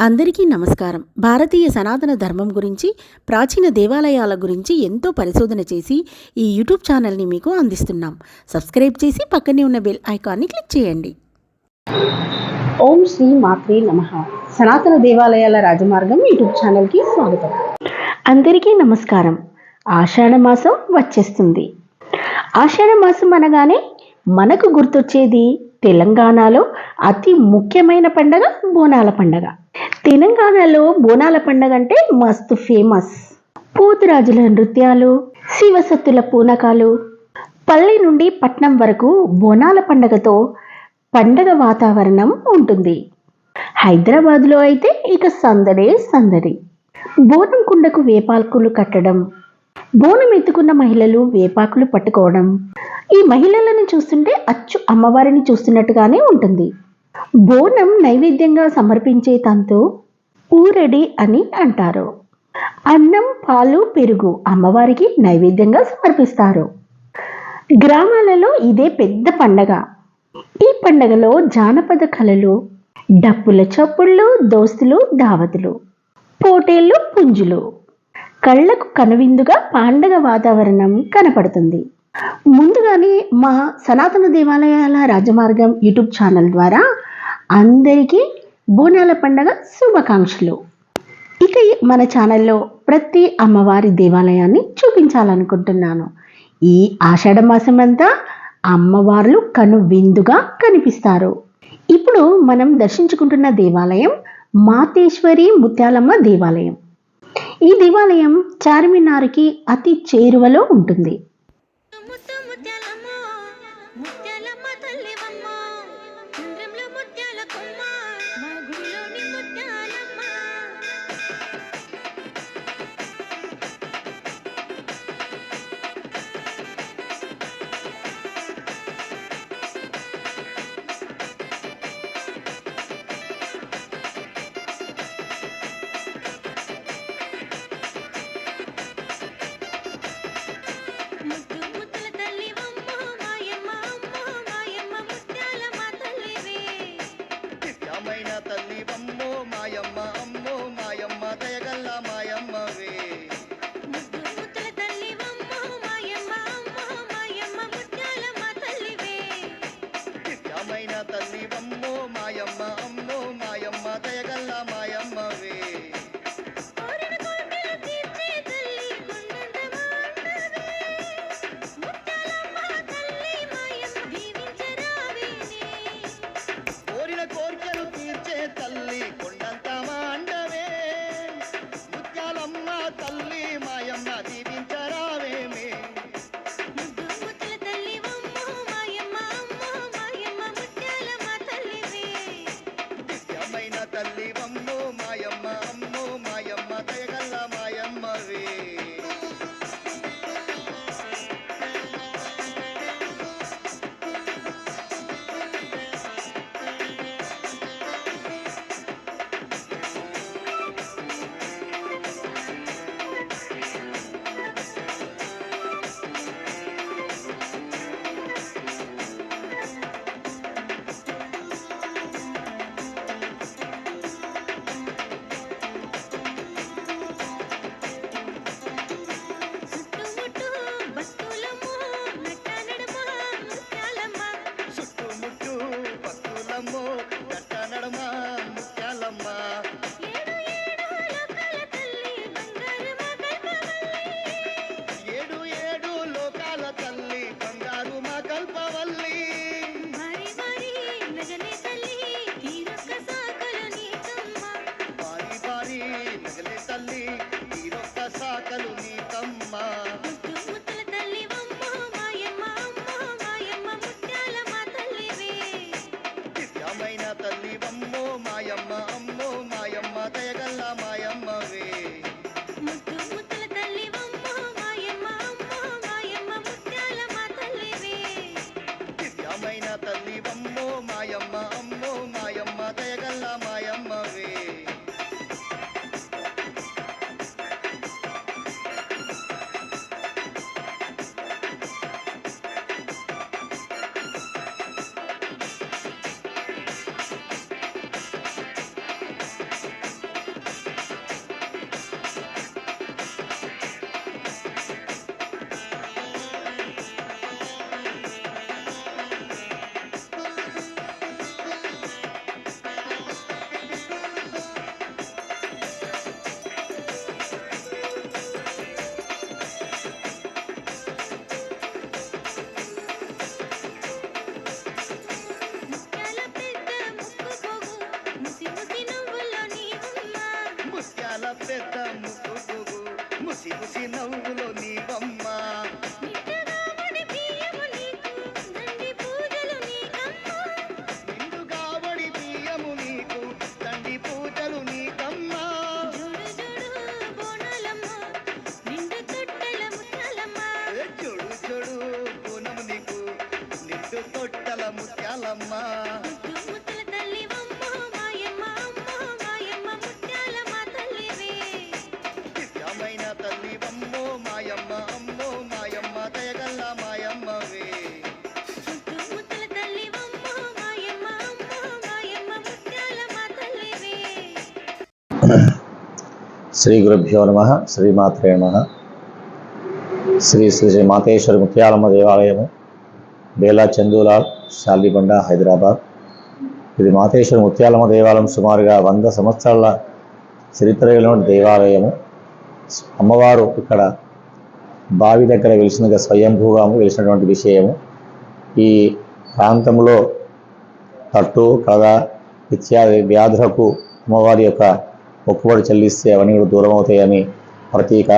అందరికీ నమస్కారం. భారతీయ సనాతన ధర్మం గురించి ప్రాచీన దేవాలయాల గురించి ఎంతో పరిశోధన చేసి ఈ యూట్యూబ్ ఛానల్ని మీకు అందిస్తున్నాం. సబ్స్క్రైబ్ చేసి పక్కనే ఉన్న బెల్ ఐకాన్ని క్లిక్ చేయండి. ఓం శ్రీ మాత్రే నమ. సనాతన దేవాలయాల రాజమార్గం యూట్యూబ్ ఛానల్కి స్వాగతం. అందరికీ నమస్కారం. ఆషాఢ మాసం వచ్చేస్తుంది. ఆషాఢ మాసం అనగానే మనకు గుర్తొచ్చేది తెలంగాణలో అతి ముఖ్యమైన పండగ బోనాల పండగ. తెలంగాణలో బోనాల పండగ అంటే మస్తు ఫేమస్. పోతురాజుల నృత్యాలు శివసత్తుల పూనకాలు. పల్లె నుండి పట్నం వరకు బోనాల పండగతో పండగ వాతావరణం ఉంటుంది. హైదరాబాద్లో అయితే ఇక సందడే సందడి. బోనం కుండకు వేపాకులు కట్టడం బోనం ఎత్తుకున్న మహిళలు వేపాకులు పట్టుకోవడం ఈ మహిళలను చూస్తుంటే అచ్చు అమ్మవారిని చూస్తున్నట్టుగానే ఉంటుంది. బోనం నైవేద్యంగా సమర్పించే తంతు ఊరడి అని అంటారు. అన్నం పాలు పెరుగు అమ్మవారికి నైవేద్యంగా సమర్పిస్తారు. గ్రామాలలో ఇదే పెద్ద పండగ. ఈ పండగలో జానపద కళలు డప్పుల చప్పుళ్ళు దోస్తులు దావతులు పోటేళ్ళు పుంజులు. కళ్ళకు కనువిందుగా పండగ వాతావరణం కనపడుతుంది. ముందుగానే మా సనాతన దేవాలయాల రాజమార్గం యూట్యూబ్ ఛానల్ ద్వారా అందరికీ బోనాల పండగ శుభాకాంక్షలు. ఇక మన ఛానల్లో ప్రతి అమ్మవారి దేవాలయాన్ని చూపించాలనుకుంటున్నాను. ఈ ఆషాఢ మాసం అంతా అమ్మవార్లు కను విందుగా కనిపిస్తారు. ఇప్పుడు మనం దర్శించుకుంటున్న దేవాలయం మాతేశ్వరి ముత్యాలమ్మ దేవాలయం. ఈ దేవాలయం చార్మినార్కి అతి చేరువలో ఉంటుంది. శ్రీ గురుభ్యో నమ శ్రీమాత్రే నమ. శ్రీ శ్రీ శ్రీ మాతేశ్వరి ముత్యాలమ్మ దేవాలయము బేలా చందూలాల్ శాలిబండ హైదరాబాద్. ఇది మాతేశ్వరి ముత్యాలమ్మ దేవాలయం సుమారుగా వంద సంవత్సరాల చరిత్ర దేవాలయము. అమ్మవారు ఇక్కడ బావి దగ్గర వెలిసినగా స్వయంభూగా వెలిసినటువంటి విషయము. ఈ ప్రాంతంలో తట్టు కథ ఇత్యాది వ్యాధులకు అమ్మవారి యొక్క మొక్కుబడి చెల్లిస్తే అవన్నీ కూడా దూరం అవుతాయని ప్రతీక.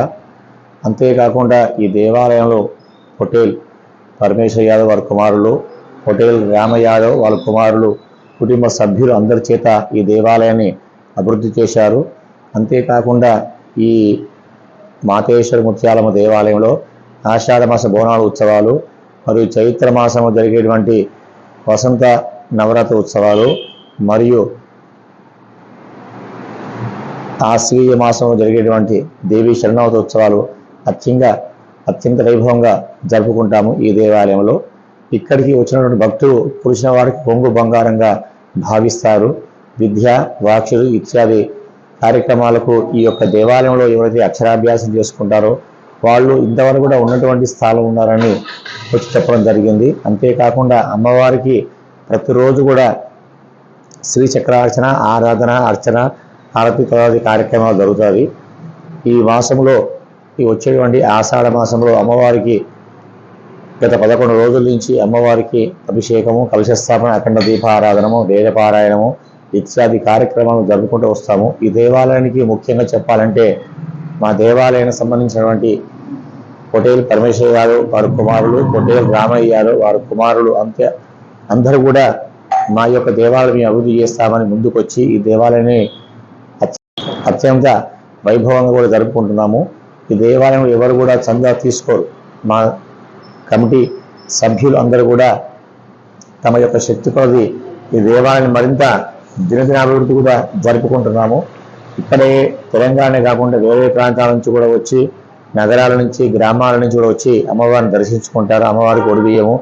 అంతేకాకుండా ఈ దేవాలయంలో పొటేల్ పరమేశ్వర్ యాదవ్ వారి కుమారులు హోటల్ రామ యాదవ్ వాళ్ళ కుమారులు కుటుంబ సభ్యులు అందరి చేత ఈ దేవాలయాన్ని అభివృద్ధి చేశారు. అంతేకాకుండా ఈ మాతేశ్వర ముత్యాలమ్మ దేవాలయంలో ఆషాఢ మాస బోనాల ఉత్సవాలు మరియు చైత్ర మాసంలో జరిగేటువంటి వసంత నవరాత్రి ఉత్సవాలు మరియు ఆశ్వీయ మాసంలో జరిగేటువంటి దేవి శరణావతి ఉత్సవాలు అత్యంత అత్యంత వైభవంగా జరుపుకుంటాము ఈ దేవాలయంలో. ఇక్కడికి వచ్చినటువంటి భక్తులు పురుషుల వారికి పొంగు బంగారంగా భావిస్తారు. విద్య వాక్షులు ఇత్యాది కార్యక్రమాలకు ఈ యొక్క దేవాలయంలో ఎవరైతే అక్షరాభ్యాసం చేసుకుంటారో వాళ్ళు ఇంతవరకు కూడా ఉన్నటువంటి స్థానం ఉన్నారని వచ్చి చెప్పడం జరిగింది. అంతేకాకుండా అమ్మవారికి ప్రతిరోజు కూడా శ్రీ చక్రార్చన ఆరాధన అర్చన హారతి తదాది కార్యక్రమాలు జరుగుతాయి. ఈ మాసంలో ఈ వచ్చేటువంటి ఆషాఢ మాసంలో అమ్మవారికి గత పదకొండు రోజుల నుంచి అమ్మవారికి అభిషేకము కలశస్థాపన అఖండ దీపారాధనము వేదపారాయణము ఇత్యాది కార్యక్రమాలు జరుపుకుంటూ వస్తాము. ఈ దేవాలయానికి ముఖ్యంగా చెప్పాలంటే మా దేవాలయానికి సంబంధించినటువంటి పొటేల్ పరమేశ్వర గారు వారి కుమారులు పొటేల్ రామయ్య గారు వారి కుమారులు అంతే. అందరూ కూడా మా యొక్క దేవాలయం అభివృద్ధి చేస్తామని ముందుకొచ్చి ఈ దేవాలయాన్ని అత్యంత వైభవంగా కూడా జరుపుకుంటున్నాము. ఈ దేవాలయం ఎవరు కూడా చందా తీసుకోరు. మా కమిటీ సభ్యులు అందరూ కూడా తమ యొక్క శక్తి కొలది ఈ దేవాలయాన్ని మరింత దినదినాభివృద్ధి కూడా జరుపుకుంటున్నాము. ఇక్కడే తెలంగాణ కాకుండా వేరే ప్రాంతాల నుంచి కూడా వచ్చి నగరాల నుంచి గ్రామాల నుంచి కూడా వచ్చి అమ్మవారిని దర్శించుకుంటారు. అమ్మవారికి ఒడిబియ్యము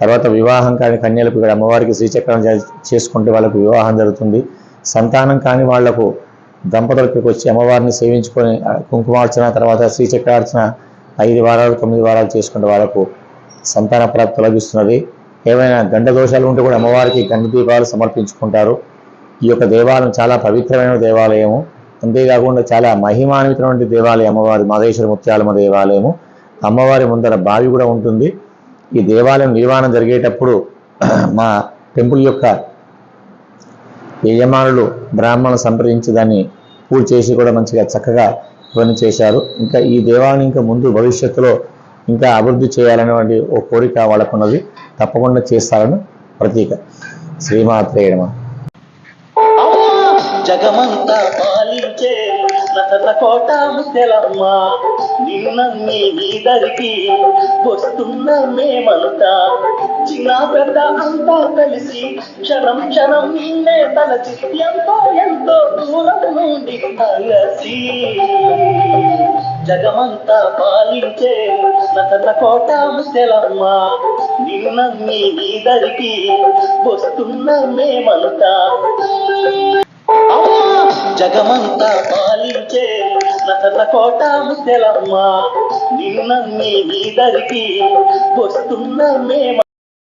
తర్వాత వివాహం కాని కన్యలకు ఇక్కడ అమ్మవారికి శ్రీచక్రం చేసుకుంటే వాళ్ళకు వివాహం జరుగుతుంది. సంతానం కాని వాళ్ళకు దంపతులు ఇక్కడికి వచ్చి అమ్మవారిని సేవించుకొని కుంకుమార్చన తర్వాత శ్రీచక్రార్చన ఐదు వారాలు తొమ్మిది వారాలు చేసుకునే వాళ్ళకు సంతాన ప్రాప్తి లభిస్తున్నది. ఏవైనా గండ దోషాలు ఉంటే కూడా అమ్మవారికి గండ దీపాలు సమర్పించుకుంటారు. ఈ యొక్క దేవాలయం చాలా పవిత్రమైన దేవాలయము. అంతేకాకుండా చాలా మహిమాన్వితమైన దేవాలయం అమ్మవారి మాదేశ్వర ముత్యాలమ్మ దేవాలయము. అమ్మవారి ముందర బావి కూడా ఉంటుంది. ఈ దేవాలయం నిర్మాణం జరిగేటప్పుడు మా టెంపుల్ యొక్క యజమానులు బ్రాహ్మణులు సంప్రదించి దాన్ని పూజ చేసి కూడా మంచిగా చక్కగా ఇవన్నీ చేశారు. ఇంకా ఈ దేవాలయం ఇంకా ముందు భవిష్యత్తులో ఇంకా అభివృద్ధి చేయాలనేటువంటి ఒక కోరిక వాళ్ళకున్నది. తప్పకుండా చేస్తారని ప్రతీక. శ్రీమాత్రే జగమంతా పాలించే నటన కోట ముద్దెలమ్మ నిన్న వస్తున్న మేమంతా చిన్న పెద్ద అంతా కలిసి క్షణం క్షణం నిన్నే తలచి ఎంతో ఎంతో దూరం నుండి కలసి జగమంతా పాలించే నతన కోట ముద్దెలమ్మ నిన్న మీ నీదరికి వస్తున్న మేమంతా. జగమంతా పాలించే నతన కోట ముద్దెలమ్మ నిన్న మీ నీదరికి వస్తున్న మేమ